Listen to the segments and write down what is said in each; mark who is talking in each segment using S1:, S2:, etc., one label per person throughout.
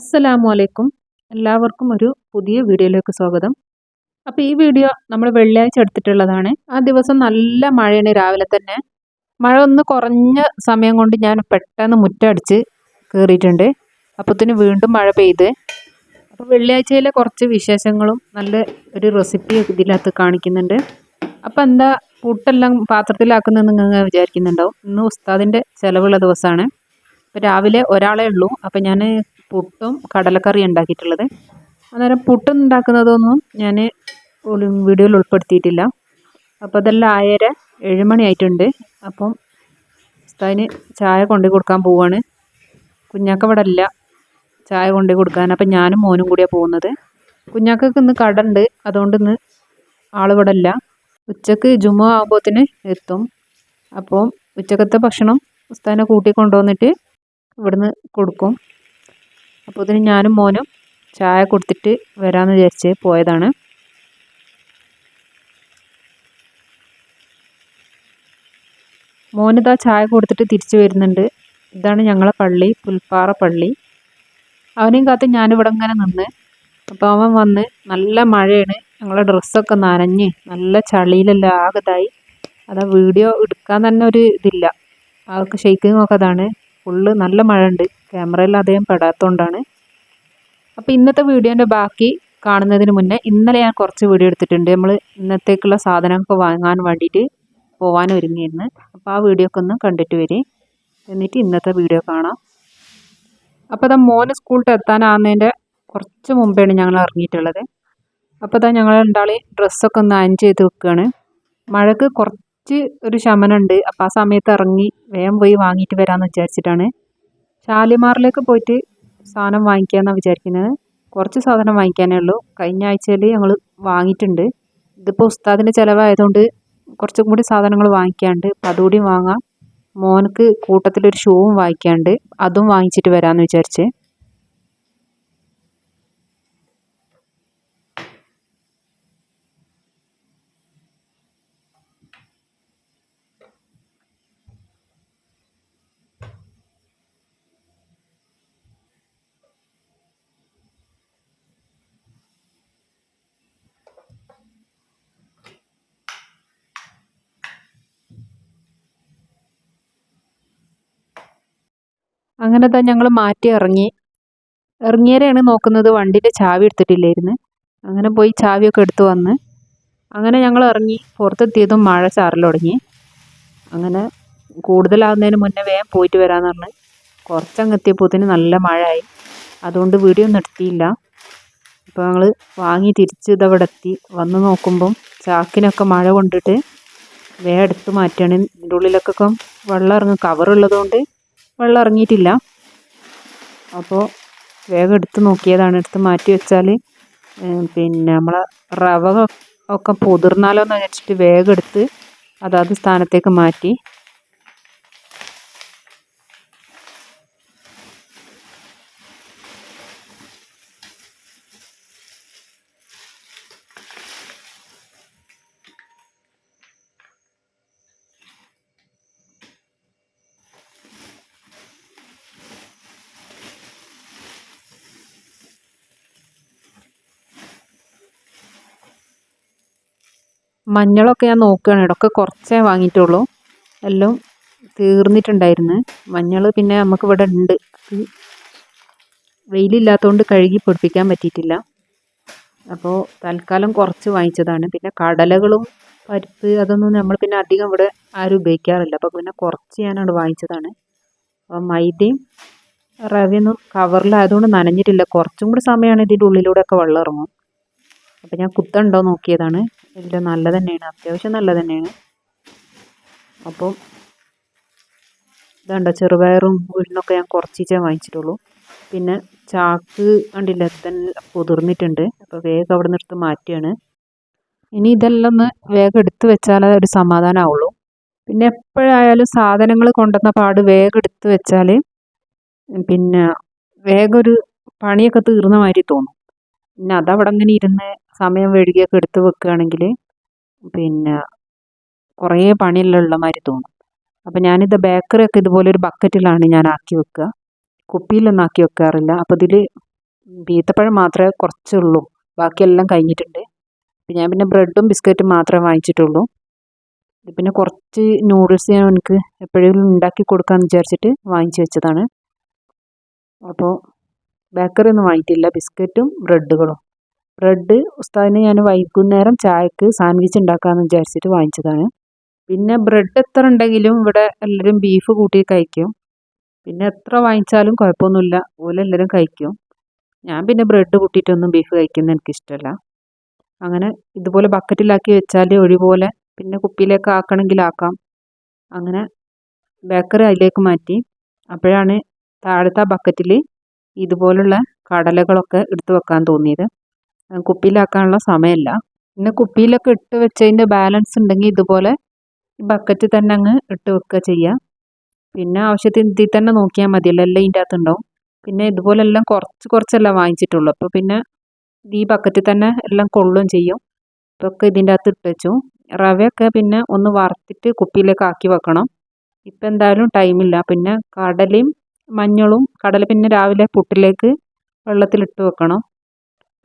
S1: അസ്സലാമു അലൈക്കും എല്ലാവർക്കും ഒരു പുതിയ വീഡിയോയിലേക്ക് സ്വാഗതം. അപ്പോൾ ഈ വീഡിയോ നമ്മൾ വെള്ളിയാഴ്ച എടുത്തിട്ടുള്ളതാണ്. ആ ദിവസം നല്ല മഴയാണ് രാവിലെ തന്നെ. മഴ ഒന്ന് കുറഞ്ഞ സമയം കൊണ്ട് ഞാൻ പെട്ടെന്ന് മുറ്റടിച്ച് കയറിയിട്ടുണ്ട് അപ്പോഴത്തേന് വീണ്ടും മഴ പെയ്ത്. അപ്പോൾ വെള്ളിയാഴ്ചയിലെ കുറച്ച് വിശേഷങ്ങളും നല്ല ഒരു റെസിപ്പി ഇതിനകത്ത് കാണിക്കുന്നുണ്ട്. അപ്പോൾ എന്താ പുട്ടെല്ലാം പാത്രത്തിലാക്കുന്നതെന്ന് നിങ്ങൾ വിചാരിക്കുന്നുണ്ടാവും. ഇന്ന് ഉസ്താദിന്റെ ചിലവുള്ള ദിവസമാണ്. ഇപ്പോൾ രാവിലെ ഒരാളേ ഉള്ളൂ. അപ്പോൾ ഞാൻ പുട്ടും കടലക്കറി ഉണ്ടാക്കിയിട്ടുള്ളത്. അന്നേരം പുട്ട് ഉണ്ടാക്കുന്നതൊന്നും ഞാൻ വീഡിയോയിൽ ഉൾപ്പെടുത്തിയിട്ടില്ല. അപ്പോൾ അതെല്ലാം ആയര ഏഴുമണി ആയിട്ടുണ്ട്. അപ്പം ഉസ്താദിന് ചായ കൊണ്ടു കൊടുക്കാൻ പോവാണ്. കുഞ്ഞാക്ക ഇവിടെ ഇല്ല. ചായ കൊണ്ടു കൊടുക്കാൻ അപ്പം ഞാനും മോനും കൂടിയാണ് പോകുന്നത്. കുഞ്ഞാക്കക്ക് ഇന്ന് കട ഉണ്ട്. അതുകൊണ്ട് ഇന്ന് ആളിവിടെ അല്ല ഉച്ചയ്ക്ക് ജുമ ആകുമ്പോത്തിന് എത്തും. അപ്പോൾ ഉച്ചക്കത്തെ ഭക്ഷണം ഉസ്താദിനെ കൂട്ടി കൊണ്ടുവന്നിട്ട് ഇവിടുന്ന് കൊടുക്കും. അപ്പോൾ ഇതിന് ഞാനും മോനും ചായ കൊടുത്തിട്ട് വരാമെന്ന് വിചാരിച്ച് പോയതാണ്. മോനിതാ ചായ കൊടുത്തിട്ട് തിരിച്ചു വരുന്നുണ്ട്. ഇതാണ് ഞങ്ങളെ പള്ളി പുൽപ്പാറ പള്ളി. അവനെയും കാത്ത് ഞാനിവിടെ ഇങ്ങനെ നിന്ന്. അപ്പോൾ അവൻ വന്ന് നല്ല മഴയാണ്. ഞങ്ങളെ ഡ്രസ്സൊക്കെ നനഞ്ഞ് നല്ല ചളിയിലെല്ലാം ആകതായി. അതാ വീഡിയോ എടുക്കാൻ തന്നെ ഒരു ഇതില്ല. ആൾക്ക് ഷെയ്ക്കിങ് ഒക്കെ അതാണ്. ഫുള്ള് നല്ല മഴ ഉണ്ട് ക്യാമറയിൽ അധികം പെടാത്തതുകൊണ്ടാണ് അപ്പോൾ ഇന്നത്തെ വീഡിയോന്റെ ബാക്കി കാണുന്നതിന് മുന്നേ ഇന്നലെ ഞാൻ കുറച്ച് വീഡിയോ എടുത്തിട്ടുണ്ട്. നമ്മൾ ഇന്നത്തേക്കുള്ള സാധനമൊക്കെ വാങ്ങാൻ വേണ്ടിയിട്ട് പോകാൻ ഒരുങ്ങിയിരുന്നു. അപ്പോൾ ആ വീഡിയോ ഒക്കെ ഒന്ന് കണ്ടിട്ട് വരും. എന്നിട്ട് ഇന്നത്തെ വീഡിയോ കാണാം. അപ്പോൾ അതാ മോന് സ്കൂളിൽ എത്താനാകുന്നതിന്റെ കുറച്ച് മുമ്പേയാണ് ഞങ്ങൾ ഇറങ്ങിയിട്ടുള്ളത്. അപ്പോൾ അതാ ഞങ്ങൾ രണ്ടാളി ഡ്രസ്സൊക്കെ ഒന്ന് അയഞ്ച് ചെയ്ത് വെക്കുകയാണ് മഴക്ക് കുറച്ച് ഒരു ശമനമുണ്ട്. അപ്പോൾ ആ സമയത്ത് ഇറങ്ങി വേഗം പോയി വാങ്ങിയിട്ട് വരാമെന്ന് വിചാരിച്ചിട്ടാണ്. ഷാലിമാറിലേക്ക് പോയിട്ട് സാധനം വാങ്ങിക്കാമെന്നാണ് വിചാരിക്കുന്നത്. കുറച്ച് സാധനം വാങ്ങിക്കാനേ ഉള്ളൂ. കഴിഞ്ഞ ആഴ്ചയിൽ ഞങ്ങൾ വാങ്ങിയിട്ടുണ്ട്. ഇതിപ്പോൾ ഉസ്താദിന്റെ ചിലവായതുകൊണ്ട് കുറച്ചും കൂടി സാധനങ്ങൾ വാങ്ങിക്കാണ്ട് അതുകൂടി വാങ്ങാം. മോനക്ക് കൂട്ടത്തിലൊരു ഷൂവും വാങ്ങിക്കാണ്ട് അതും വാങ്ങിച്ചിട്ട് വരാമെന്ന് വിചാരിച്ചേ. അങ്ങനെ തന്നെ ഞങ്ങൾ മാറ്റി ഇറങ്ങി. ഇറങ്ങിയരെയാണ് നോക്കുന്നത് വണ്ടിന്റെ ചാവി എടുത്തിട്ടില്ലായിരുന്നു. അങ്ങനെ പോയി ചാവിയൊക്കെ എടുത്തു വന്ന്. അങ്ങനെ ഞങ്ങൾ ഇറങ്ങി. പുറത്തെത്തിയതും മഴ ചാറൽ തുടങ്ങി. അങ്ങനെ കൂടുതലാകുന്നതിന് മുന്നേ വേഗം പോയിട്ട് വരാമെന്ന് പറഞ്ഞ് കുറച്ചങ്ങ് എത്തിയപ്പോത്തിന് നല്ല മഴയായി. അതുകൊണ്ട് വീഡിയോ ഒന്നും എടുത്തിയില്ല ഇപ്പോൾ ഞങ്ങൾ വാങ്ങി തിരിച്ച് ഇതവിടെ എത്തി. വന്ന് നോക്കുമ്പം ചാക്കിനൊക്കെ മഴ കൊണ്ടിട്ട് വേഗം എടുത്ത് മാറ്റുകയാണ്. ഇതിന്റെ ഉള്ളിലൊക്കെ വെള്ളം ഇറങ്ങും കവറുള്ളതുകൊണ്ട് വെള്ളം ഇറങ്ങിയിട്ടില്ല. അപ്പോൾ വേഗം എടുത്ത് നോക്കിയതാണ്. എടുത്ത് മാറ്റി വെച്ചാൽ പിന്നെ നമ്മൾ റവ ഒക്കെ പൊതിർന്നാലോ എന്ന് വിചാരിച്ചിട്ട് വേഗം എടുത്ത് അതാത് സ്ഥാനത്തേക്ക് മാറ്റി. മഞ്ഞളൊക്കെ ഞാൻ നോക്കുകയാണ് ഇടയ്ക്ക് കുറച്ചേ വാങ്ങിയിട്ടുള്ളൂ. എല്ലാം തീർന്നിട്ടുണ്ടായിരുന്നു. മഞ്ഞൾ പിന്നെ നമുക്ക് ഇവിടെ ഉണ്ട്. വെയിലില്ലാത്തതുകൊണ്ട് കഴുകി പൊടിപ്പിക്കാൻ പറ്റിയിട്ടില്ല. അപ്പോൾ തൽക്കാലം കുറച്ച് വാങ്ങിച്ചതാണ്. പിന്നെ കടലകളും പരിപ്പ് അതൊന്നും നമ്മൾ പിന്നെ അധികം ഇവിടെ ആരും ഉപയോഗിക്കാറില്ല. അപ്പോൾ പിന്നെ കുറച്ച് ഞാനവിടെ വാങ്ങിച്ചതാണ്. അപ്പോൾ മൈദയും റവയൊന്നും കവറിലായതുകൊണ്ട് നനഞ്ഞിട്ടില്ല. കുറച്ചും കൂടി സമയമാണ് ഇതിന്റെ ഉള്ളിലൂടെയൊക്കെ വെള്ളം ഇറങ്ങും. അപ്പോൾ ഞാൻ കുത്തുണ്ടോ നോക്കിയതാണ്. ഇല്ല നല്ല തന്നെയാണ് അത്യാവശ്യം നല്ല തന്നെയാണ് അപ്പം ഇതാണ്ടോ ചെറുപയറും ഉഴുന്നൊക്കെ ഞാൻ കുറച്ചിച്ചേ വാങ്ങിച്ചിട്ടുള്ളൂ. പിന്നെ ചാക്ക് കണ്ടില്ല തന്നെ കുതിർന്നിട്ടുണ്ട്. അപ്പോൾ വേഗം അവിടെ നിന്ന് എടുത്ത് മാറ്റുകയാണ് ഇനി ഇതെല്ലാം ഒന്ന് വേഗം എടുത്ത് വെച്ചാലേ ഒരു സമാധാനമാവുള്ളൂ പിന്നെ എപ്പോഴായാലും സാധനങ്ങൾ കൊണ്ടുവന്ന പാട് വേഗം എടുത്ത് വെച്ചാൽ പിന്നെ വേഗം ഒരു പണിയൊക്കെ തീർന്ന മാതിരി തോന്നും. പിന്നെ അതവിടെ അങ്ങനെ ഇരുന്ന് സമയം വൈകിയൊക്കെ എടുത്ത് വെക്കുകയാണെങ്കിൽ പിന്നെ കുറേ പണിയുള്ള മാതിരി തോന്നും. അപ്പോൾ ഞാനിത് ബേക്കറിയൊക്കെ ഇതുപോലെ ഒരു ബക്കറ്റിലാണ് ഞാൻ ആക്കി വെക്കുക. കുപ്പിയിലൊന്നും ആക്കി വെക്കാറില്ല. അപ്പോൾ ഇതിൽ ബീത്തപ്പഴം മാത്രമേ കുറച്ചുള്ളൂ. ബാക്കിയെല്ലാം കഴിഞ്ഞിട്ടുണ്ട്. ഞാൻ പിന്നെ ബ്രെഡും ബിസ്ക്കറ്റും മാത്രമേ വാങ്ങിച്ചിട്ടുള്ളൂ. പിന്നെ കുറച്ച് നൂഡിൽസ് ഞാൻ എനിക്ക് എപ്പോഴെങ്കിലും ഉണ്ടാക്കി കൊടുക്കാമെന്ന് വിചാരിച്ചിട്ട് വാങ്ങിച്ചു വെച്ചതാണ്. അപ്പോൾ ബേക്കറി ഒന്നും വാങ്ങിയിട്ടില്ല. ബിസ്ക്കറ്റും ബ്രെഡുകളും ബ്രെഡ് ഉസ്താദിന് ഞാൻ വൈകുന്നേരം ചായക്ക് സാൻഡ്വിച്ച് ഉണ്ടാക്കാമെന്ന് വിചാരിച്ചിട്ട് വാങ്ങിച്ചതാണ്. പിന്നെ ബ്രെഡ് എത്ര ഉണ്ടെങ്കിലും ഇവിടെ എല്ലാവരും ബീഫ് കൂട്ടി കഴിക്കും. പിന്നെ എത്ര വാങ്ങിച്ചാലും കുഴപ്പമൊന്നുമില്ല. ഓലെല്ലാവരും കഴിക്കും. ഞാൻ പിന്നെ ബ്രെഡ് കൂട്ടിയിട്ടൊന്നും ബീഫ് കഴിക്കുന്നത് എനിക്കിഷ്ടമല്ല. അങ്ങനെ ഇതുപോലെ ബക്കറ്റിലാക്കി വെച്ചാൽ ഒഴിപോലെ പിന്നെ കുപ്പിയിലേക്ക് ആക്കണമെങ്കിൽ ആക്കാം. അങ്ങനെ ബേക്കറി അതിലേക്ക് മാറ്റി. അപ്പോഴാണ് താഴത്തെ ബക്കറ്റിൽ ഇതുപോലുള്ള കടലകളൊക്കെ എടുത്തു വെക്കാൻ തോന്നിയത്. കുപ്പിയിലാക്കാനുള്ള സമയമില്ല പിന്നെ കുപ്പിയിലൊക്കെ ഇട്ട് വെച്ചതിന്റെ ബാലൻസ് ഉണ്ടെങ്കിൽ ഇതുപോലെ ഈ ബക്കറ്റിൽ തന്നെ അങ്ങ് ഇട്ട് വെക്കുക ചെയ്യുക. പിന്നെ ആവശ്യത്തിന് ഇതിൽ തന്നെ നോക്കിയാൽ മതിയല്ലോ എല്ലാം ഇതിന്റെ അകത്തുണ്ടാവും പിന്നെ ഇതുപോലെ എല്ലാം കുറച്ച് കുറച്ചല്ല വാങ്ങിച്ചിട്ടുള്ളൂ. അപ്പോൾ പിന്നെ ഈ ബക്കറ്റിൽ തന്നെ എല്ലാം കൊള്ളുകയും ചെയ്യും. ഇതൊക്കെ ഇതിന്റെ അകത്ത് ഇട്ട് വെച്ചു. റവയൊക്കെ പിന്നെ ഒന്ന് വറുത്തിട്ട് കുപ്പിയിലേക്ക് ആക്കി വെക്കണം. ഇപ്പം എന്തായാലും ടൈമില്ല പിന്നെ കടലയും മഞ്ഞളും കടല പിന്നെ രാവിലെ പുട്ടിലേക്ക് വെള്ളത്തിലിട്ട് വെക്കണം.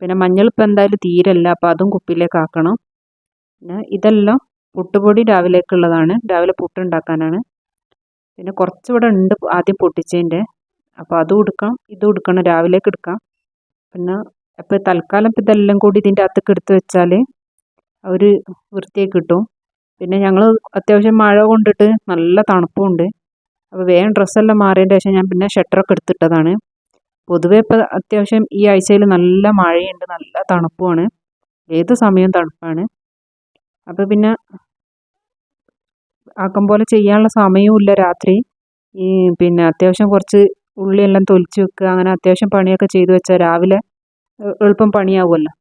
S1: പിന്നെ മഞ്ഞളിപ്പം എന്തായാലും തീരല്ല അപ്പോൾ അതും കുപ്പിയിലേക്ക് ആക്കണം. പിന്നെ ഇതെല്ലാം പുട്ടുപൊടി രാവിലേക്കുള്ളതാണ്. രാവിലെ പുട്ടുണ്ടാക്കാനാണ്. പിന്നെ കുറച്ചിവിടെ ഉണ്ട് ആദ്യം പൊട്ടിച്ചതിന്റെ. അപ്പോൾ അതും എടുക്കാം ഇതും എടുക്കണം രാവിലേക്ക് എടുക്കാം. പിന്നെ അപ്പോൾ തൽക്കാലം ഇപ്പം ഇതെല്ലാം കൂടി ഇതിന്റെ അകത്തേക്ക് എടുത്ത് വെച്ചാൽ ഒരു വൃത്തിയായി കിട്ടും. പിന്നെ ഞങ്ങൾ അത്യാവശ്യം മഴ കൊണ്ടിട്ട് നല്ല തണുപ്പുമുണ്ട് അപ്പോൾ വേഗം ഡ്രസ്സെല്ലാം മാറിയതിന്റെ ശേഷം ഞാൻ പിന്നെ ഷട്ടറൊക്കെ എടുത്തിട്ടതാണ്. പൊതുവേ ഇപ്പം അത്യാവശ്യം ഈ ആഴ്ചയിൽ നല്ല മഴയുണ്ട് നല്ല തണുപ്പുമാണ്. ഏത് സമയവും തണുപ്പാണ്. അപ്പോൾ പിന്നെ ആക്കം പോലെ ചെയ്യാനുള്ള സമയവും രാത്രി. ഈ പിന്നെ അത്യാവശ്യം കുറച്ച് ഉള്ളിയെല്ലാം തൊലിച്ച് വെക്കുക അങ്ങനെ അത്യാവശ്യം പണിയൊക്കെ ചെയ്തു വെച്ചാൽ രാവിലെ എളുപ്പം പണിയാവുമല്ലോ.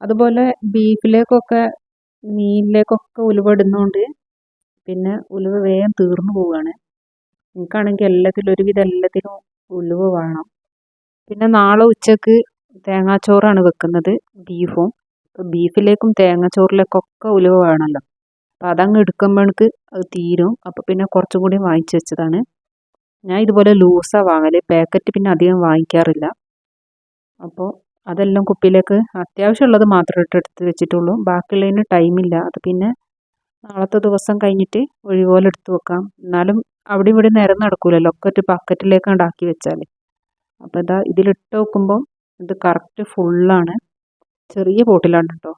S1: അതുപോലെ ബീഫിലേക്കൊക്കെ മീനിലേക്കൊക്കെ ഉലുവ ഇടുന്നതുകൊണ്ട് പിന്നെ ഉലുവ വേഗം തീർന്നു പോവുകയാണ് എനിക്കാണെങ്കിൽ എല്ലാത്തിലും ഒരുവിധം എല്ലാത്തിലും ഉലുവ വേണം. പിന്നെ നാളെ ഉച്ചയ്ക്ക് തേങ്ങാച്ചോറാണ് വെക്കുന്നത് ബീഫും. അപ്പോൾ ബീഫിലേക്കും തേങ്ങാച്ചോറിലേക്കൊക്കെ ഉലുവ വേണമല്ലോ അപ്പോൾ അതങ്ങ് എടുക്കുമ്പോഴേക്ക് അത് തീരും. അപ്പോൾ പിന്നെ കുറച്ചും കൂടി വാങ്ങിച്ചു വെച്ചതാണ്. ഞാൻ ഇതുപോലെ ലൂസാണ് വാങ്ങൽ പാക്കറ്റ് പിന്നെ അധികം വാങ്ങിക്കാറില്ല. അപ്പോൾ അതെല്ലാം കുപ്പിയിലേക്ക് അത്യാവശ്യമുള്ളത് മാത്രം ഇട്ട് എടുത്ത് വെച്ചിട്ടുള്ളൂ. ബാക്കിയുള്ളതിന് ടൈമില്ല അത് പിന്നെ നാളത്തെ ദിവസം കഴിഞ്ഞിട്ട് ഒഴിപോലെ എടുത്ത് വെക്കാം. എന്നാലും അവിടെ ഇവിടെ നിരം നടക്കൂലല്ലോ. ഒക്കെ ഒരു ബക്കറ്റിലേക്ക് ഉണ്ടാക്കി വെച്ചാൽ അപ്പോൾ ഇതാ ഇതിലിട്ട് വെക്കുമ്പോൾ ഇത് കറക്റ്റ് ഫുള്ളാണ് ചെറിയ ബോട്ടിലാണ് കേട്ടോ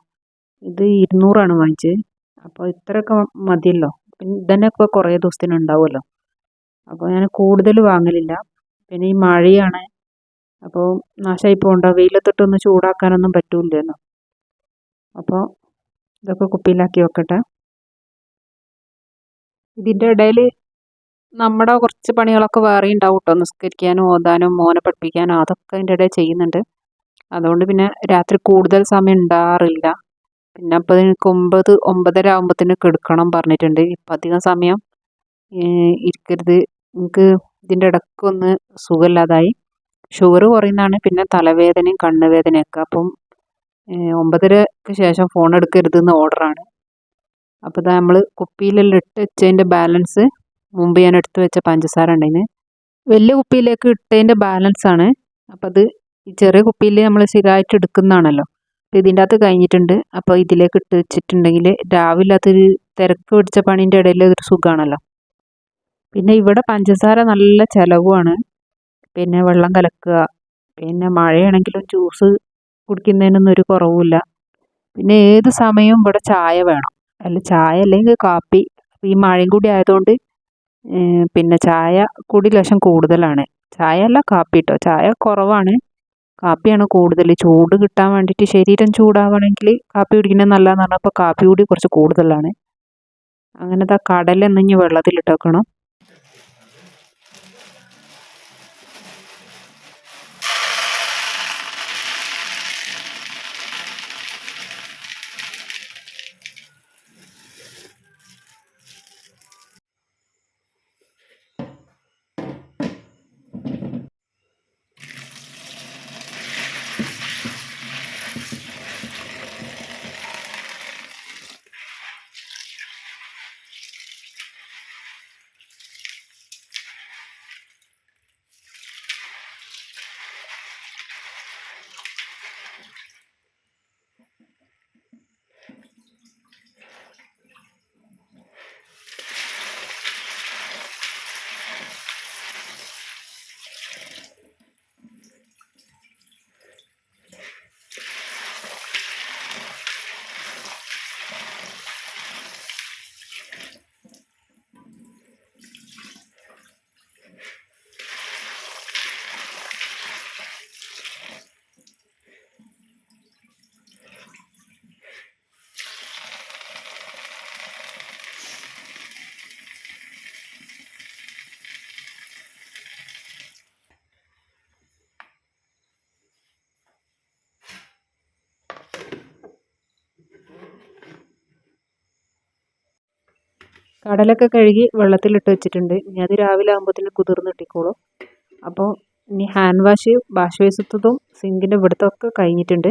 S1: ഇത് ഇരുന്നൂറാണ് വാങ്ങിച്ചത്. അപ്പോൾ ഇത്രയൊക്കെ മതിയല്ലോ. പിന്നെ ഇതന്നെ ഇപ്പോൾ കുറേ ദിവസത്തിന് ഉണ്ടാവുമല്ലോ അപ്പോൾ ഞാൻ കൂടുതൽ വാങ്ങലില്ല. പിന്നെ ഈ മഴയാണ് അപ്പോൾ നാശമായി പോകണ്ട വെയിലത്തിട്ടൊന്ന് ചൂടാക്കാനൊന്നും പറ്റൂലല്ലോ അപ്പോൾ ഇതൊക്കെ കുപ്പിയിലാക്കി വെക്കട്ടെ. ഇതിന്റെ ഇടയിൽ നമ്മുടെ കുറച്ച് പണികളൊക്കെ വേറെ ഉണ്ടാവും കേട്ടോ നിസ്കരിക്കാനും ഓതാനും മോനെ പഠിപ്പിക്കാനും അതൊക്കെ അതിന്റെ ഇടയിൽ ചെയ്യുന്നുണ്ട്. അതുകൊണ്ട് പിന്നെ രാത്രി കൂടുതൽ സമയം ഉണ്ടാറില്ല. പിന്നെ അപ്പോൾ എനിക്ക് ഒമ്പത് ഒമ്പതര ആകുമ്പോഴത്തേന് കെടുക്കണം പറഞ്ഞിട്ടുണ്ട്. ഇപ്പം അധികം സമയം ഇരിക്കരുത്. എനിക്ക് ഇതിന്റെ ഇടയ്ക്കൊന്ന് സുഖമില്ലാതായി. ഷുഗർ കുറയുന്നതാണ് പിന്നെ തലവേദനയും കണ്ണുവേദനയൊക്കെ. അപ്പം ഒമ്പതരക്ക് ശേഷം ഫോൺ എടുക്കരുത് എന്ന് ഓർഡറാണ് അപ്പോൾ ഇതാ നമ്മൾ കുപ്പിയിലെല്ലാം ഇട്ട് വെച്ചതിന്റെ ബാലൻസ് മുമ്പ് ഞാൻ എടുത്ത് വെച്ച പഞ്ചസാര ഉണ്ടായിന് വലിയ കുപ്പിയിലേക്ക് ഇട്ടതിന്റെ ബാലൻസ് ആണ്. അപ്പോൾ അത് ഈ ചെറിയ കുപ്പിയിൽ നമ്മൾ സ്ഥിരമായിട്ട് എടുക്കുന്നതാണല്ലോ. അപ്പോൾ ഇതിന്റെ അകത്ത് കഴിഞ്ഞിട്ടുണ്ട്. അപ്പോൾ ഇതിലേക്ക് ഇട്ട് വെച്ചിട്ടുണ്ടെങ്കിൽ രാവിലെ അതൊരു തിരക്ക് പിടിച്ച പണീന്റെ ഇടയിൽ ഒരു സുഖമാണല്ലോ പിന്നെ ഇവിടെ പഞ്ചസാര നല്ല ചിലവുമാണ്. പിന്നെ വെള്ളം കലക്കുക. പിന്നെ മഴയാണെങ്കിലും ജ്യൂസ് കുടിക്കുന്നതിനൊന്നും ഒരു കുറവുമില്ല. പിന്നെ ഏത് സമയവും ഇവിടെ ചായ വേണം. അല്ല ചായ അല്ലെങ്കിൽ കാപ്പി. ഈ മഴയും കൂടി ആയതുകൊണ്ട് പിന്നെ ചായ കൂടി ലക്ഷം കൂടുതലാണ്. ചായ അല്ല കാപ്പി കേട്ടോ ചായ കുറവാണ്. കാപ്പിയാണ് കൂടുതൽ. ചൂട് കിട്ടാൻ വേണ്ടിയിട്ട് ശരീരം ചൂടാവണമെങ്കിൽ കാപ്പി കുടിക്കുന്നത് നല്ലതെന്ന് പറഞ്ഞപ്പോൾ കാപ്പി കൂടി കുറച്ച് കൂടുതലാണ്. അങ്ങനത്തെ കടലെന്നിഞ്ഞ് വെള്ളത്തിലിട്ട് വെക്കണം കടലൊക്കെ കഴുകി വെള്ളത്തിലിട്ട് വെച്ചിട്ടുണ്ട്. ഇനി അത് രാവിലെ ആകുമ്പോഴത്തേന് കുതിർന്ന് കിട്ടിക്കോളും അപ്പോൾ ഇനി ഹാൻഡ് വാഷ് ബേസിത്തതും സിങ്കിന്റെ ഇവിടുത്തെ ഒക്കെ കഴിഞ്ഞിട്ടുണ്ട്.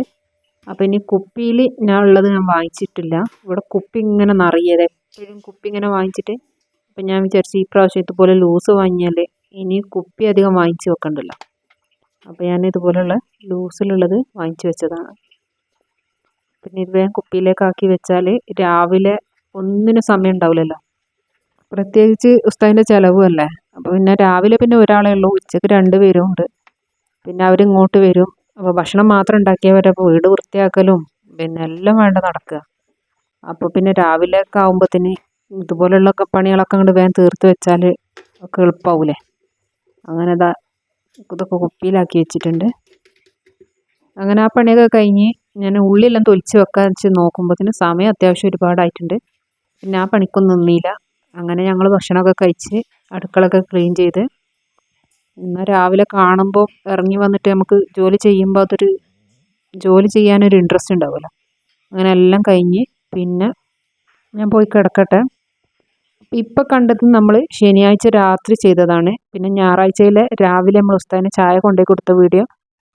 S1: അപ്പോൾ ഇനി കുപ്പിയിൽ ഞാൻ ഉള്ളത് ഞാൻ വാങ്ങിച്ചിട്ടില്ല. ഇവിടെ കുപ്പി ഇങ്ങനെ നിറയത് എപ്പോഴും കുപ്പി ഇങ്ങനെ വാങ്ങിച്ചിട്ട്. അപ്പം ഞാൻ വിചാരിച്ചു ഈ പ്രാവശ്യം ഇതുപോലെ ലൂസ് വാങ്ങിയാൽ ഇനി കുപ്പി അധികം വാങ്ങിച്ച് വെക്കണ്ടല്ലോ. അപ്പോൾ ഞാൻ ഇതുപോലെയുള്ള ലൂസിലുള്ളത് വാങ്ങിച്ചു വെച്ചതാണ്. പിന്നെ ഇത് വേഗം കുപ്പിയിലേക്കാക്കി വെച്ചാൽ രാവിലെ ഒന്നിനും സമയം ഉണ്ടാവില്ലല്ലോ. പ്രത്യേകിച്ച് ഉസ്താദിന്റെ ചിലവും അല്ലേ? അപ്പോൾ പിന്നെ രാവിലെ പിന്നെ ഒരാളേ ഉള്ളൂ ഉച്ചയ്ക്ക് രണ്ട് പേരും ഉണ്ട്. പിന്നെ അവരിങ്ങോട്ട് വരും. അപ്പോൾ ഭക്ഷണം മാത്രം ഉണ്ടാക്കിയവരെ വീട് വൃത്തിയാക്കലും പിന്നെ എല്ലാം വേണ്ട നടക്കുക. അപ്പോൾ പിന്നെ രാവിലെ ഒക്കെ ആകുമ്പോഴത്തേന് ഇതുപോലുള്ള പണികളൊക്കെ അങ്ങോട്ട് വേഗം തീർത്ത് വെച്ചാൽ ഒക്കെ എളുപ്പമാവൂലേ അങ്ങനെ ഇതാ ഇതൊക്കെ കുപ്പിയിലാക്കി വെച്ചിട്ടുണ്ട്. അങ്ങനെ ആ പണിയൊക്കെ കഴിഞ്ഞ് ഞാൻ ഉള്ളിലെല്ലാം തൊലിച്ച് വെക്കാൻ വെച്ച് നോക്കുമ്പോഴത്തേന് സമയം അത്യാവശ്യം ഒരുപാടായിട്ടുണ്ട്. പിന്നെ ആ പണിക്കൊന്നും നിന്നില്ല. അങ്ങനെ ഞങ്ങൾ ഭക്ഷണമൊക്കെ കഴിച്ച് അടുക്കളൊക്കെ ക്ലീൻ ചെയ്ത് എന്നാൽ രാവിലെ കാണുമ്പോൾ ഇറങ്ങി വന്നിട്ട് നമുക്ക് ജോലി ചെയ്യുമ്പോൾ അതൊരു ജോലി ചെയ്യാനൊരു ഇൻട്രസ്റ്റ് ഉണ്ടാവുമല്ലോ. അങ്ങനെ എല്ലാം കഴിഞ്ഞ് പിന്നെ ഞാൻ പോയി കിടക്കട്ടെ. ഇപ്പം കണ്ടത് നമ്മൾ ശനിയാഴ്ച രാത്രി ചെയ്തതാണ്. പിന്നെ ഞായറാഴ്ചയിലെ രാവിലെ നമ്മൾ ഉസ്താദിന് ചായ കൊണ്ടുപോയി കൊടുത്ത വീഡിയോ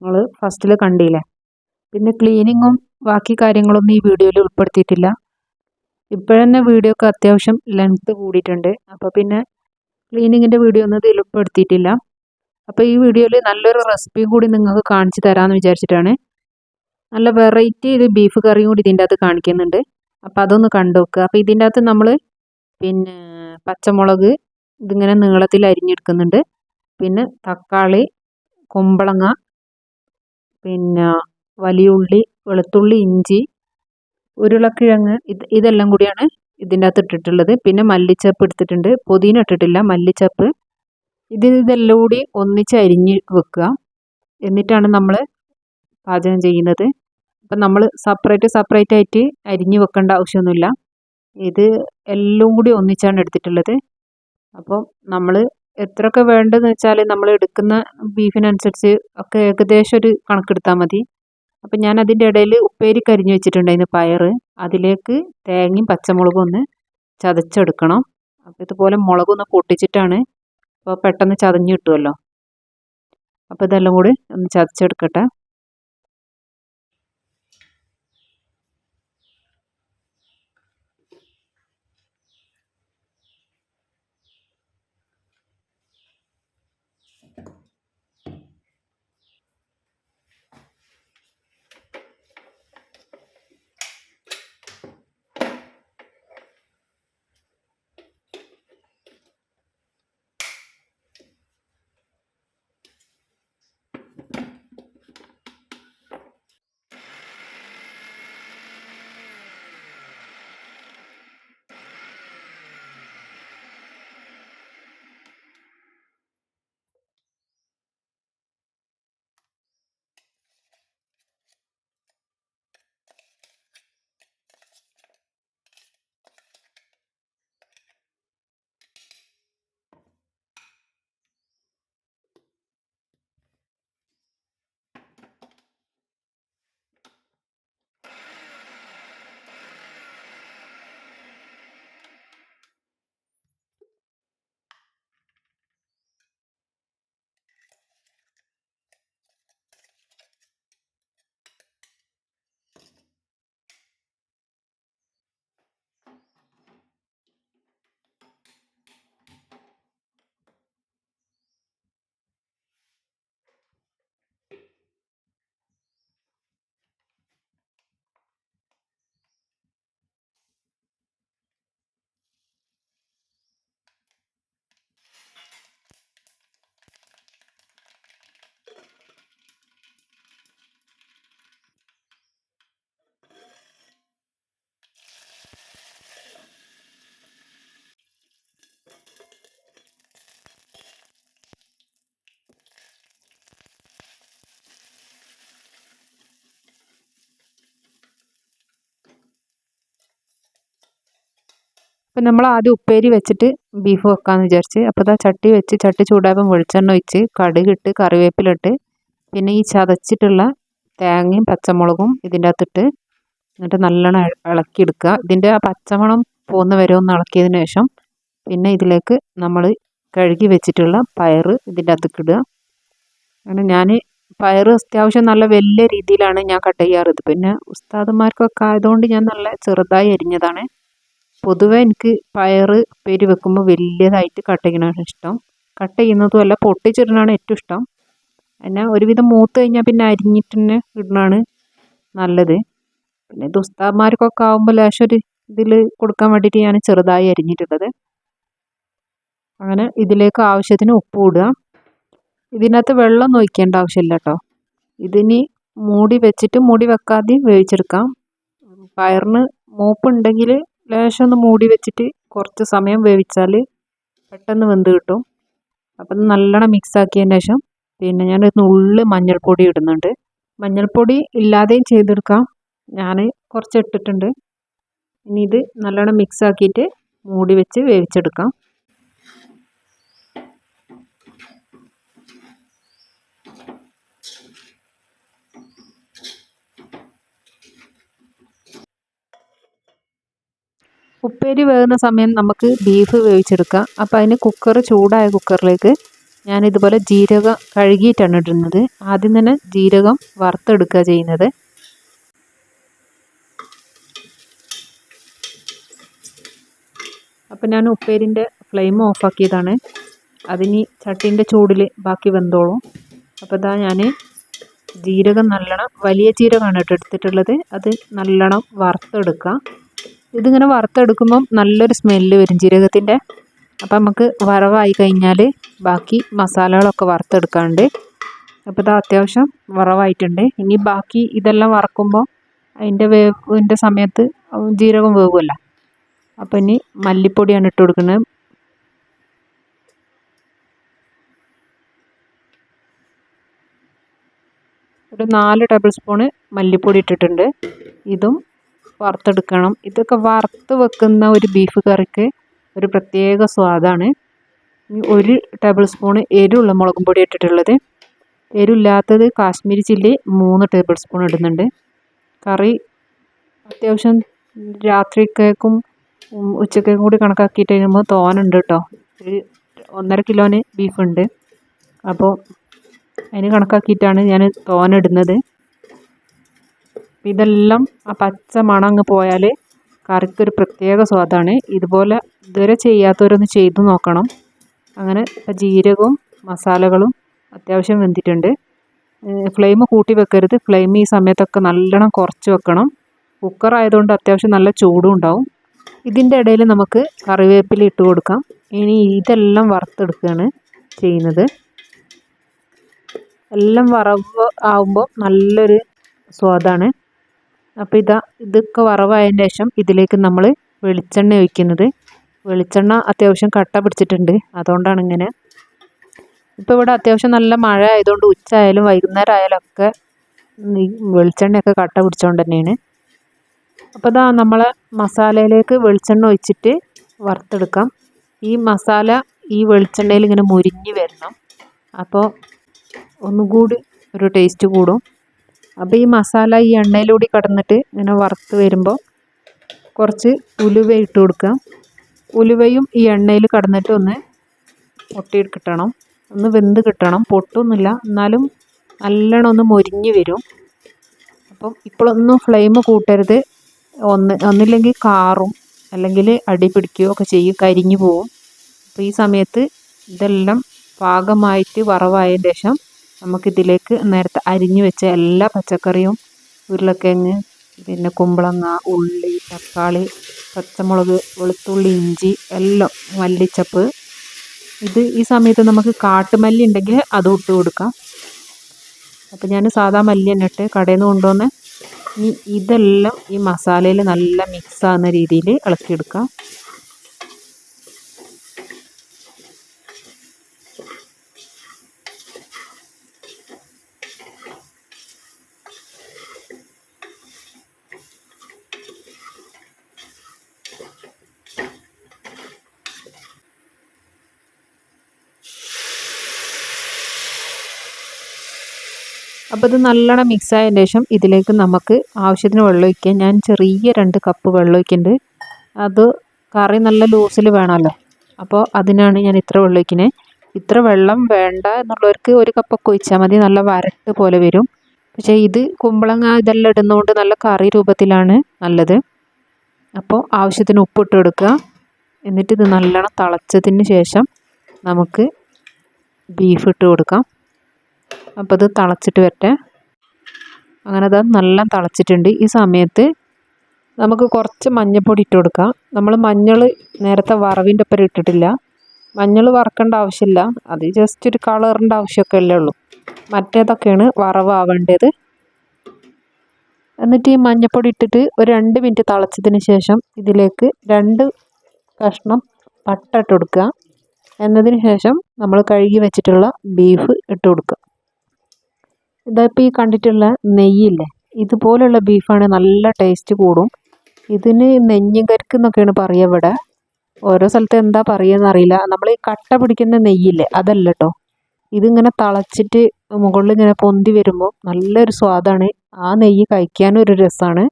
S1: നിങ്ങൾ ഫസ്റ്റിൽ കണ്ടില്ലേ? പിന്നെ ക്ലീനിങ്ങും ബാക്കി കാര്യങ്ങളൊന്നും ഈ വീഡിയോയിൽ ഉൾപ്പെടുത്തിയിട്ടില്ല. ഇപ്പോഴന്നെ വീഡിയോ ഒക്കെ അത്യാവശ്യം ലെങ്ത്ത് കൂടിയിട്ടുണ്ട്. അപ്പോൾ പിന്നെ ക്ലീനിങ്ങിന്റെ വീഡിയോ ഒന്നും ഇതിൽ ഉൾപ്പെടുത്തിയിട്ടില്ല അപ്പോൾ ഈ വീഡിയോയിൽ നല്ലൊരു റെസിപ്പി കൂടി നിങ്ങൾക്ക് കാണിച്ചു തരാമെന്ന് വിചാരിച്ചിട്ടാണ്. നല്ല വെറൈറ്റി ഒരു ബീഫ് കറിയും കൂടി ഇതിന്റെ അകത്ത് കാണിക്കുന്നുണ്ട്. അപ്പോൾ അതൊന്ന് കണ്ടു നോക്കുക അപ്പോൾ ഇതിന്റെ അകത്ത് നമ്മൾ പിന്നെ പച്ചമുളക് ഇതിങ്ങനെ നീളത്തിൽ അരിഞ്ഞെടുക്കുന്നുണ്ട്. പിന്നെ തക്കാളി കുമ്പളങ്ങ പിന്നെ വലിയ ഉള്ളി വെളുത്തുള്ളി ഇഞ്ചി ഉരുളക്കിഴങ്ങ് ഇത് ഇതെല്ലാം കൂടിയാണ് ഇതിന്റെ അകത്ത് ഇട്ടിട്ടുള്ളത്. പിന്നെ മല്ലിച്ചപ്പ് എടുത്തിട്ടുണ്ട്. പുതിന ഇട്ടിട്ടില്ല. മല്ലിച്ചപ്പ്. ഇത് ഇതെല്ലാം കൂടി ഒന്നിച്ച് അരിഞ്ഞ് വെക്കുക. എന്നിട്ടാണ് നമ്മൾ പാചകം ചെയ്യുന്നത്. അപ്പം നമ്മൾ സെപ്പറേറ്റ് സെപ്പറേറ്റ് ആയിട്ട് അരിഞ്ഞ് വെക്കേണ്ട ആവശ്യമൊന്നുമില്ല. ഇത് എല്ലാം കൂടി ഒന്നിച്ചാണ് എടുത്തിട്ടുള്ളത്. അപ്പോൾ നമ്മൾ എത്രയൊക്കെ വേണ്ടതെന്ന് വെച്ചാൽ നമ്മൾ എടുക്കുന്ന ബീഫിനനുസരിച്ച് ഒക്കെ ഏകദേശം ഒരു കണക്കെടുത്താൽ മതി. അപ്പം ഞാൻ അതിന്റെ ഇടയിൽ ഉപ്പേരി കരിഞ്ഞു വെച്ചിട്ടുണ്ടായിരുന്നു പയർ അതിലേക്ക് തേങ്ങയും പച്ചമുളകും ഒന്ന് ചതച്ചെടുക്കണം. അപ്പോൾ ഇതുപോലെ മുളകൊന്ന് പൊട്ടിച്ചിട്ടാണ് അപ്പോൾ പെട്ടെന്ന് ചതഞ്ഞ് കിട്ടുമല്ലോ അപ്പോൾ ഇതെല്ലാം കൂടി ഒന്ന് ചതച്ചെടുക്കട്ടെ. അപ്പം നമ്മൾ ആദ്യം ഉപ്പേരി വെച്ചിട്ട് ബീഫ് വെക്കാമെന്ന് വിചാരിച്ച്. അപ്പോൾ ഇതാ ചട്ടി വെച്ച് ചട്ടി ചൂടായപ്പോൾ വെളിച്ചെണ്ണ ഒഴിച്ച് കടുകിട്ട് കറിവേപ്പിലിട്ട് പിന്നെ ഈ ചതച്ചിട്ടുള്ള തേങ്ങയും പച്ചമുളകും ഇതിന്റെ അകത്തിട്ട് എന്നിട്ട് നല്ലോണം ഇളക്കിയെടുക്കുക. ഇതിന്റെ ആ പച്ചമണം പോകുന്ന വരെ ഒന്ന് ഇളക്കിയതിന് ശേഷം പിന്നെ ഇതിലേക്ക് നമ്മൾ കഴുകി വെച്ചിട്ടുള്ള പയർ ഇതിന്റെ അകത്തേക്ക് ഇടുക. അങ്ങനെ ഞാൻ പയർ അത്യാവശ്യം നല്ല വലിയ രീതിയിലാണ് ഞാൻ കട്ട് ചെയ്യാറ്. പിന്നെ ഉസ്താദന്മാർക്കൊക്കെ ആയതുകൊണ്ട് ഞാൻ നല്ല ചെറുതായി അരിഞ്ഞതാണ്. പൊതുവെ എനിക്ക് പയർ ഉപ്പേരി വെക്കുമ്പോൾ വലിയതായിട്ട് കട്ട് ചെയ്യണതാണ് ഇഷ്ടം. കട്ട് ചെയ്യുന്നതുമല്ല പൊട്ടിച്ചിടണതാണ് ഏറ്റവും ഇഷ്ടം. പിന്നെ ഒരുവിധം മൂത്ത് കഴിഞ്ഞാൽ പിന്നെ അരിഞ്ഞിട്ട് തന്നെ ഇടണതാണ് നല്ലത്. പിന്നെ ഇത് ആകുമ്പോൾ ലേശം ഒരു ഇതിൽ കൊടുക്കാൻ വേണ്ടിയിട്ട് ഞാൻ ചെറുതായി അരിഞ്ഞിട്ടുള്ളത്. അങ്ങനെ ഇതിലേക്ക് ആവശ്യത്തിന് ഉപ്പ് ഇടുക. ഇതിനകത്ത് വെള്ളം ഒഴിക്കേണ്ട ആവശ്യമില്ല കേട്ടോ. ഇതിനി മൂടി വെച്ചിട്ട് മൂടി വെക്കാതെ വേവിച്ചെടുക്കാം. പയറിന് മൂപ്പുണ്ടെങ്കിൽ ലേശം ഒന്ന് മൂടി വെച്ചിട്ട് കുറച്ച് സമയം വേവിച്ചാൽ പെട്ടെന്ന് വെന്ത് കിട്ടും. അപ്പം നല്ലോണം മിക്സ് ആക്കിയതിന് ശേഷം പിന്നെ ഞാൻ നുള്ള് മഞ്ഞൾപ്പൊടി ഇടുന്നുണ്ട്. മഞ്ഞൾപ്പൊടി ഇല്ലാതെയും ചെയ്തെടുക്കാം. ഞാൻ കുറച്ച് ഇട്ടിട്ടുണ്ട്. ഇനി ഇത് നല്ലോണം മിക്സ് ആക്കിയിട്ട് മൂടി വെച്ച് വേവിച്ചെടുക്കാം. ഉപ്പേരി വേകുന്ന സമയം നമുക്ക് ബീഫ് വേവിച്ചെടുക്കാം. അപ്പോൾ അതിന് കുക്കർ ചൂടായ കുക്കറിലേക്ക് ഞാൻ ഇതുപോലെ ജീരകം കഴുകിയിട്ടാണ് ഇടുന്നത്. ആദ്യം തന്നെ ജീരകം വറുത്തെടുക്കുക ചെയ്യുന്നത്. അപ്പം ഞാൻ ഉപ്പേരിന്റെ ഫ്ലെയിം ഓഫാക്കിയതാണ് അതിനി ചട്ടീന്റെ ചൂടിൽ ബാക്കി വെന്തോളും. അപ്പോൾ ഇതാ ഞാൻ ജീരകം നല്ലോണം വലിയ ജീരകമാണ് കേട്ടോ എടുത്തിട്ടുള്ളത്. അത് നല്ലോണം വറുത്തെടുക്കുക ഇതിങ്ങനെ വറുത്തെടുക്കുമ്പം നല്ലൊരു സ്മെല്ല് വരും ജീരകത്തിന്റെ. അപ്പം നമുക്ക് വറവായി കഴിഞ്ഞാൽ ബാക്കി മസാലകളൊക്കെ വറുത്തെടുക്കാണ്ട് അപ്പോൾ ഇത് അത്യാവശ്യം വറവായിട്ടുണ്ട്. ഇനി ബാക്കി ഇതെല്ലാം വറക്കുമ്പോൾ അതിന്റെ വേവിന്റെ സമയത്ത് ജീരകം വേവുമല്ല. അപ്പം ഇനി മല്ലിപ്പൊടിയാണ് ഇട്ട് കൊടുക്കുന്നത്. ഒരു നാല് ടേബിൾ സ്പൂണ് മല്ലിപ്പൊടി ഇട്ടിട്ടുണ്ട്. ഇതും വറുത്തെടുക്കണം. ഇതൊക്കെ വറുത്ത് വെക്കുന്ന ഒരു ബീഫ് കറിക്ക് ഒരു പ്രത്യേക സ്വാദാണ്. ഒരു ടേബിൾ സ്പൂണ് എരിവുള്ള മുളകും പൊടി ഇട്ടിട്ടുള്ളത്. എരിവില്ലാത്തത് കാശ്മീരി ചില്ലി മൂന്ന് ടേബിൾ സ്പൂൺ ഇടുന്നുണ്ട്. കറി അത്യാവശ്യം രാത്രിക്കേക്കും ഉച്ചക്കേക്കും കൂടി കണക്കാക്കിയിട്ട് കഴിയുമ്പോൾ തോനുണ്ട് കേട്ടോ ഒരു ഒന്നര കിലോന് ബീഫുണ്ട് അപ്പോൾ അതിന് കണക്കാക്കിയിട്ടാണ് ഞാൻ തോനിടുന്നത് ഇതെല്ലാം ആ പച്ച മണം അങ്ങ് പോയാൽ കറിക്കൊരു പ്രത്യേക സ്വാദാണ്. ഇതുപോലെ ഇതുവരെ ചെയ്യാത്തവരൊന്ന് ചെയ്തു നോക്കണം. അങ്ങനെ ജീരകവും മസാലകളും അത്യാവശ്യം വെന്തിട്ടുണ്ട്. ഫ്ലെയിം കൂട്ടി വെക്കരുത്. ഫ്ലെയിം ഈ സമയത്തൊക്കെ നല്ലോണം കുറച്ച് വെക്കണം. കുക്കർ ആയതുകൊണ്ട് അത്യാവശ്യം നല്ല ചൂടും ഉണ്ടാവും. ഇതിന്റെ ഇടയിൽ നമുക്ക് കറിവേപ്പില ഇട്ട് കൊടുക്കാം. ഇനി ഇതെല്ലാം വറുത്തെടുക്കുകയാണ് ചെയ്യുന്നത്. എല്ലാം വറവ് ആവുമ്പോൾ നല്ലൊരു സ്വാദാണ്. അപ്പോൾ ഇതാ ഇതൊക്കെ വറവായതിന് ശേഷം ഇതിലേക്ക് നമ്മൾ വെളിച്ചെണ്ണ ഒഴിക്കുന്നത്. വെളിച്ചെണ്ണ അത്യാവശ്യം കട്ട പിടിച്ചിട്ടുണ്ട്. അതുകൊണ്ടാണ് ഇങ്ങനെ. ഇപ്പോൾ ഇവിടെ അത്യാവശ്യം നല്ല മഴ ആയതുകൊണ്ട് ഉച്ച ആയാലും വൈകുന്നേരം ആയാലും ഒക്കെ വെളിച്ചെണ്ണയൊക്കെ കട്ട പിടിച്ചുകൊണ്ട് തന്നെയാണ്. അപ്പോൾ ഇതാ നമ്മളെ മസാലയിലേക്ക് വെളിച്ചെണ്ണ ഒഴിച്ചിട്ട് വറുത്തെടുക്കാം. ഈ മസാല ഈ വെളിച്ചെണ്ണയിൽ ഇങ്ങനെ മുരിഞ്ഞ് വരണം. അപ്പോൾ ഒന്നുകൂടി ഒരു ടേസ്റ്റ് കൂടും. അപ്പോൾ ഈ മസാല ഈ എണ്ണയിലൂടെ കടന്നിട്ട് ഇങ്ങനെ വറുത്ത് വരുമ്പോൾ കുറച്ച് ഉലുവ ഇട്ട് കൊടുക്കാം. ഉലുവയും ഈ എണ്ണയിൽ കടന്നിട്ട് ഒന്ന് പൊട്ടി കിട്ടണം ഒന്ന് വെന്ത് കിട്ടണം. പൊട്ടൊന്നുമില്ല. എന്നാലും നല്ലോണം ഒന്ന് മൊരിഞ്ഞ് വരും. അപ്പം ഇപ്പോഴൊന്നും ഫ്ലെയിം കൂട്ടരുത്. ഒന്ന് ഒന്നില്ലെങ്കിൽ കാറും അല്ലെങ്കിൽ അടി പിടിക്കുകയോ ഒക്കെ ചെയ്യും. കരിഞ്ഞു പോവും. അപ്പോൾ ഈ സമയത്ത് ഇതെല്ലാം പാകമായിട്ട് വറവായ ശേഷം നമുക്കിതിലേക്ക് നേരത്തെ അരിഞ്ഞു വെച്ച എല്ലാ പച്ചക്കറിയും ഉരുളക്കിഴങ്ങ് പിന്നെ കുമ്പളങ്ങ ഉള്ളി തക്കാളി പച്ചമുളക് വെളുത്തുള്ളി ഇഞ്ചി എല്ലാം മല്ലിച്ചപ്പ്. ഇത് ഈ സമയത്ത് നമുക്ക് കാട്ടുമല്ലി ഉണ്ടെങ്കിൽ അതും ഇട്ട് കൊടുക്കാം. അപ്പം ഞാൻ സാധാ മല്ലി തന്നെ ഇട്ട് കടയിൽ നിന്ന് കൊണ്ടുവന്ന് ഇനി ഇതെല്ലാം ഈ മസാലയിൽ നല്ല മിക്സ് ആകുന്ന രീതിയിൽ ഇളക്കിയെടുക്കാം അപ്പോൾ ഇത് നല്ലോണം മിക്സ് ആയതിന് ശേഷം ഇതിലേക്ക് നമുക്ക് ആവശ്യത്തിന് വെള്ളം ഒഴിക്കാം. ഞാൻ ചെറിയ രണ്ട് കപ്പ് വെള്ളം ഒഴിക്കുന്നുണ്ട് അത് കറി നല്ല ലൂസിൽ വേണമല്ലോ. അപ്പോൾ അതിനാണ് ഞാൻ ഇത്ര വെള്ളം ഒഴിക്കുന്നത് ഇത്ര വെള്ളം വേണ്ട എന്നുള്ളവർക്ക് ഒരു കപ്പൊക്കെ ഒഴിച്ചാൽ മതി. നല്ല വരട്ട് പോലെ വരും. പക്ഷേ ഇത് കുമ്പളങ്ങ ഇതെല്ലാം ഇടുന്നതുകൊണ്ട് നല്ല കറി രൂപത്തിലാണ് നല്ലത്. അപ്പോൾ ആവശ്യത്തിന് ഉപ്പിട്ട് കൊടുക്കുക. എന്നിട്ട് ഇത് നല്ലോണം തിളച്ചതിന് ശേഷം നമുക്ക് ബീഫ് ഇട്ട് കൊടുക്കാം. അപ്പോൾ ഇത് തിളച്ചിട്ട് വരട്ടെ. അങ്ങനെ അത് നല്ല തിളച്ചിട്ടുണ്ട്. ഈ സമയത്ത് നമുക്ക് കുറച്ച് മഞ്ഞൾപ്പൊടി ഇട്ട് കൊടുക്കാം. നമ്മൾ മഞ്ഞൾ നേരത്തെ വറവിന്റെ ഒപ്പം ഇട്ടിട്ടില്ല. മഞ്ഞൾ വറക്കേണ്ട ആവശ്യമില്ല. അത് ജസ്റ്റ് ഒരു കളറിന്റെ ആവശ്യമൊക്കെ അല്ലേ ഉള്ളൂ. മറ്റേതൊക്കെയാണ് വറവാവേണ്ടത്. എന്നിട്ട് ഈ മഞ്ഞൾപ്പൊടി ഇട്ടിട്ട് ഒരു രണ്ട് മിനിറ്റ് തിളച്ചതിന് ശേഷം ഇതിലേക്ക് രണ്ട് കഷ്ണം പട്ട ഇട്ട് കൊടുക്കുക. എന്നതിന് ശേഷം നമ്മൾ കഴുകി വെച്ചിട്ടുള്ള ബീഫ് ഇട്ട് കൊടുക്കുക. ഇതായിപ്പോൾ ഈ കണ്ടിട്ടുള്ള നെയ്യില്ലേ? ഇതുപോലുള്ള ബീഫാണ് നല്ല ടേസ്റ്റ് കൂടും. ഇതിന് നെഞ്ഞും കരിക്ക് എന്നൊക്കെയാണ് പറയുക ഇവിടെ. ഓരോ സ്ഥലത്ത് എന്താ പറയുക അറിയില്ല നമ്മൾ ഈ കട്ട പിടിക്കുന്ന നെയ്യില്ലേ? അതല്ല കേട്ടോ ഇതിങ്ങനെ തളച്ചിട്ട് മുകളിൽ ഇങ്ങനെ പൊന്തി വരുമ്പോൾ നല്ലൊരു സ്വാദാണ്. ആ നെയ്യ് കഴിക്കാനും ഒരു രസമാണ്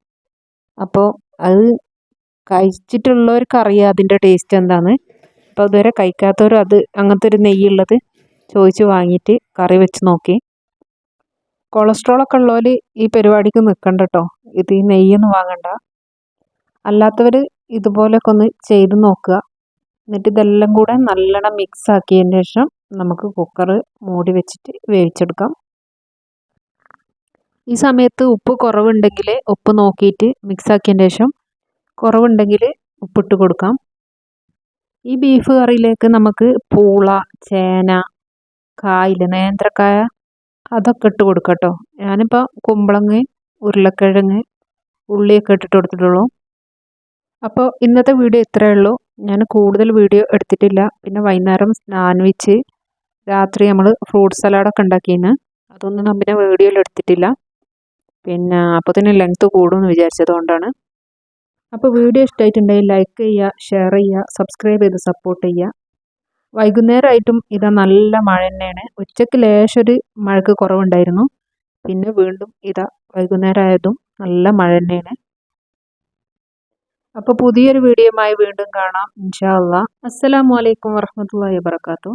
S1: അപ്പോൾ അത് കഴിച്ചിട്ടുള്ളവർക്ക് അറിയാം അതിന്റെ ടേസ്റ്റ് എന്താണ് അപ്പോൾ ഇതുവരെ കഴിക്കാത്തവരും അത് അങ്ങനത്തെ ഒരു നെയ്യുള്ളത് ചോദിച്ച് വാങ്ങിയിട്ട് കറി വെച്ച് നോക്കി. കൊളസ്ട്രോൾ ഒക്കെ ഉള്ളവർ ഈ പരിപാടിക്ക് നിൽക്കണ്ട കേട്ടോ ഇത് ഈ നെയ്യൊന്നും വാങ്ങണ്ട. അല്ലാത്തവർ ഇതുപോലെയൊക്കെ ഒന്ന് ചെയ്ത് നോക്കുക. എന്നിട്ട് ഇതെല്ലാം കൂടെ നല്ലോണം മിക്സ് ആക്കിയതിന് ശേഷം നമുക്ക് കുക്കർ മൂടി വെച്ചിട്ട് വേവിച്ചെടുക്കാം. ഈ സമയത്ത് ഉപ്പ് കുറവുണ്ടെങ്കിൽ ഉപ്പ് നോക്കിയിട്ട് മിക്സ് ആക്കിയതിന് ശേഷം കുറവുണ്ടെങ്കിൽ ഉപ്പിട്ട് കൊടുക്കാം. ഈ ബീഫ് കറിയിലേക്ക് നമുക്ക് പൂള ചേന കായൽ നേന്ത്രക്കായ അതൊക്കെ ഇട്ട് കൊടുക്കാം കേട്ടോ ഞാനിപ്പോൾ കുമ്പളങ്ങ ഉരുളക്കിഴങ്ങ് ഉള്ളിയൊക്കെ ഇട്ടിട്ട് കൊടുത്തിട്ടുള്ളൂ. അപ്പോൾ ഇന്നത്തെ വീഡിയോ ഇത്രയേ ഉള്ളൂ. ഞാൻ കൂടുതൽ വീഡിയോ എടുത്തിട്ടില്ല. പിന്നെ വൈകുന്നേരം സ്നാൻവിച്ച് രാത്രി നമ്മൾ ഫ്രൂട്ട് സലാഡൊക്കെ ഉണ്ടാക്കിയെന്ന് അതൊന്നും പിന്നെ വീഡിയോയിൽ എടുത്തിട്ടില്ല. പിന്നെ അപ്പോൾ തന്നെ ലെങ്ത്ത് കൂടുമെന്ന് വിചാരിച്ചതുകൊണ്ടാണ് അപ്പോൾ വീഡിയോ ഇഷ്ടമായിട്ടുണ്ടെങ്കിൽ ലൈക്ക് ചെയ്യുക ഷെയർ ചെയ്യുക സബ്സ്ക്രൈബ് ചെയ്ത് സപ്പോർട്ട് ചെയ്യുക. വൈകുന്നേരമായിട്ടും ഇതാ നല്ല മഴ തന്നെയാണ് ഉച്ചയ്ക്ക് ലേശൊരു മഴക്ക് കുറവുണ്ടായിരുന്നു. പിന്നെ വീണ്ടും ഇതാ വൈകുന്നേരം ആയതും നല്ല മഴ തന്നെയാണ് അപ്പോൾ പുതിയൊരു വീഡിയോയുമായി വീണ്ടും കാണാം. ഇൻഷാ അല്ലാ അസ്സലാമു അലൈക്കും വറഹമത്തല്ലാഹി വാബർക്കാത്തു